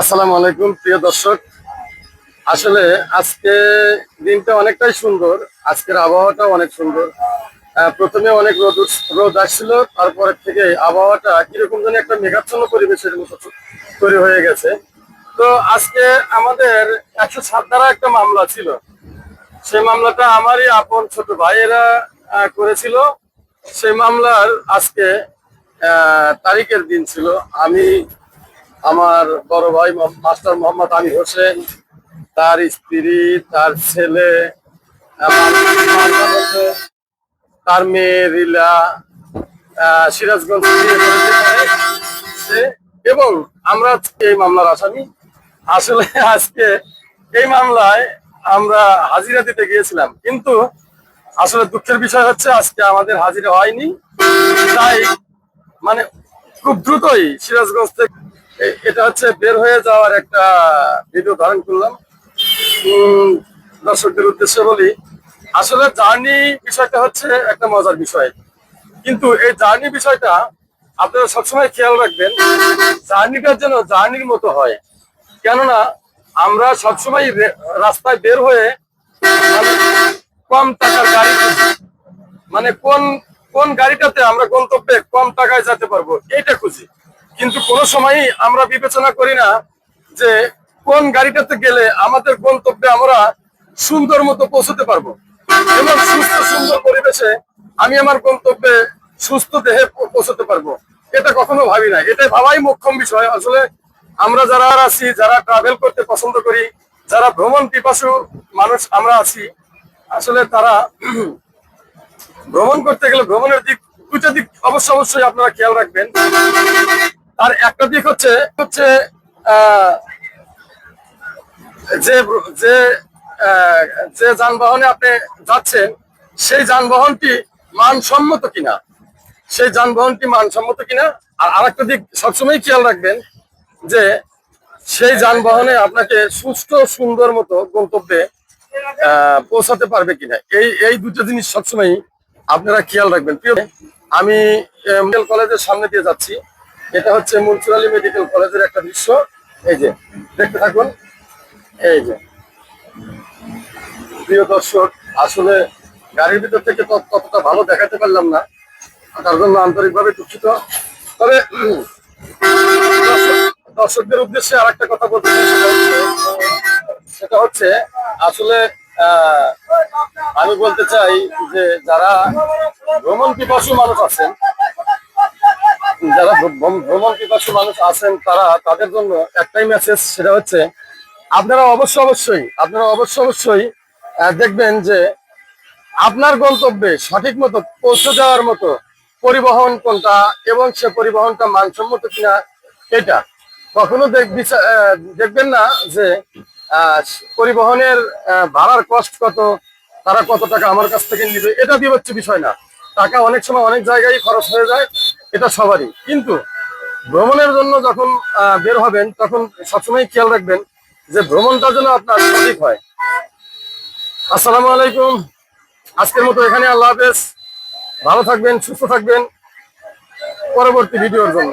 আসসালামু আলাইকুম, প্রিয় দর্শক। আসলে আজকে দিনটা অনেকটাই সুন্দর, আজকের আবহাওয়াটা অনেক সুন্দর। প্রথমে অনেক রোদ রোদ আসছিল, তারপর থেকে আবহাওয়াটা কীরকম যেন একটা মেঘাচ্ছন্ন পরিবেশের মতো তৈরি হয়ে গেছে। তো আজকে আমাদের একশো সাত ধারা একটা মামলা ছিল। সেই মামলাটা আমারই আপন ছোট ভাইয়েরা করেছিল। সেই মামলার আজকে তারিখের দিন ছিল। আমি আমার বড় ভাই মাস্টার মোহাম্মদ আলী হোসেন, তার স্ত্রী, তার ছেলে তার মেয়ে রিলা সিরাজগঞ্জ এবং আমরা এই মামলার আসামি। আসলে আজকে এই মামলায় আমরা হাজিরা দিতে গিয়েছিলাম। কিন্তু আসলে দুঃখের বিষয় হচ্ছে, আজকে আমাদের হাজিরা হয়নি। তাই মানে খুব দ্রুতই সিরাজগঞ্জ থেকে এটা হচ্ছে বের হয়ে যাওয়ার একটা ভিডিও ধারণ করলাম। দর্শকদের উদ্দেশ্যে বলি, আসলে জার্নি বিষয়টা হচ্ছে একটা মজার বিষয়। কিন্তু এই জার্নি বিষয়টা আপনারা সবসময় খেয়াল রাখবেন জার্নিটা যেন জার্নির মতো হয়। কেননা, আমরা সবসময় রাস্তায় বের হয়ে মানে কম টাকার গাড়ি। মানে কোন কোন গাড়িটাতে আমরা গন্তব্যে কম টাকায় যেতে পারব, এইটা খুঁজি। কিন্তু কোন সময় আমরা বিবেচনা করি না যে কোন গাড়িটাতে গেলে আমাদের গন্তব্যে আমরা সুন্দর মতো পৌঁছতে পারব। এবং সুস্থ, সুন্দর পরিবেশে আমি আমার গন্তব্যে সুস্থ দেহে পৌঁছতে পারব। এটা কখনো ভাবি না এটাই ভাবাই মোক্ষম বিষয়। আসলে আমরা যারা আছি, যারা ট্রাভেল করতে পছন্দ করি, যারা ভ্রমণ পিপাসু মানুষ আমরা আছি, আসলে তারা ভ্রমণ করতে গেলে ভ্রমণের দিক, দুইটা দিক অবশ্য অবশ্যই আপনারা খেয়াল রাখবেন। আর একটা দিক হচ্ছে হচ্ছে যে যে যে যানবাহনে আপনি যাচ্ছেন, সেই যানবাহনটি মানসম্মত কিনা? সেই যানবাহনটি মানসম্মত কিনা? আর আরেকটা দিক সবসময় খেয়াল রাখবেন যে, সেই যানবাহনে আপনাকে সুস্থ সুন্দর মতো গন্তব্যে পৌঁছাতে পারবে কিনা? এই এই দুটো জিনিস সবসময় আপনারা খেয়াল রাখবেন। প্রিয় আমি মেডিকেল কলেজের সামনে দিয়ে যাচ্ছি। এটা হচ্ছে মুন্সিপালি মেডিকেল কলেজের একটা দৃশ্য। এই যে, দেখতে থাকুন। এই যে। প্রিয় দর্শক, আসলে গাড়ির ভিতর থেকে তত- ততটা ভালো দেখাতে পারলাম না তার জন্য আন্তরিকভাবে দুঃখিত। তবে, দর্শকদের উদ্দেশ্যে আর একটা কথা বলতে সেটা হচ্ছে আসলে আমি বলতে চাই যে যারা ভ্রমণ পিপাসু মানুষ আছেন যারা ভ্রম- ভ্রমণ পিপাসু মানুষ আছেন, তারা তাদের জন্য একটাই মেসেজ সেটা হচ্ছে, আপনারা অবশ্য অবশ্যই, আপনারা অবশ্য অবশ্যই দেখবেন যে আপনার গন্তব্যে সঠিক মতো পৌঁছে যাওয়ার মতো পরিবহন কোনটা এবং সে পরিবহনটা মানসম্মত কিনা, এটা কখনো দেখবেন না যে পরিবহনের ভাড়ার কষ্ট কত, তারা কত টাকা আমার কাছ থেকে নিবে, এটা বিবেচ্য বিষয় না। টাকা অনেক সময় অনেক জায়গায় খরচ হয়ে যায় এটা সবারই। কিন্তু ভ্রমণের জন্য যখন বের হবেন, তখন সবসময় খেয়াল রাখবেন যে ভ্রমণটা যেন আপনার সঠিক হয়। আসসালামু আলাইকুম। আজকের মতো এখানে আল্লাহ হাফেজ। ভালো থাকবেন, সুস্থ থাকবেন। পরবর্তী ভিডিওর জন্য।